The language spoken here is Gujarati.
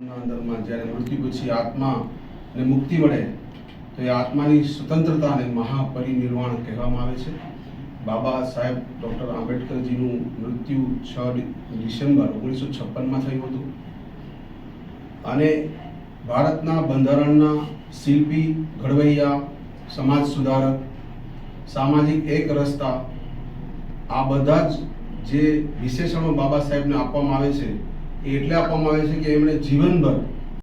અંદરમાં જ્યારે મૃત્યુ પછી આત્માને મુક્તિ મળે, તો એ આત્માની સ્વતંત્રતાને મહાપરિનિર્વાણ કહેવામાં આવે છે. બાબા સાહેબ ડૉક્ટર આંબેડકરજીનું મૃત્યુ છ ડિસેમ્બર ઓગણીસો છપ્પનમાં થયું હતું. અને ભારતના બંધારણના શિલ્પી ઘડવૈયા, સમાજ સુધારક, સામાજિક એક રસ્તા, આ બધા જ જે વિશેષણો બાબા સાહેબને આપવામાં આવે છે એટલે આપવામાં આવે છે કે એમણે જીવનભર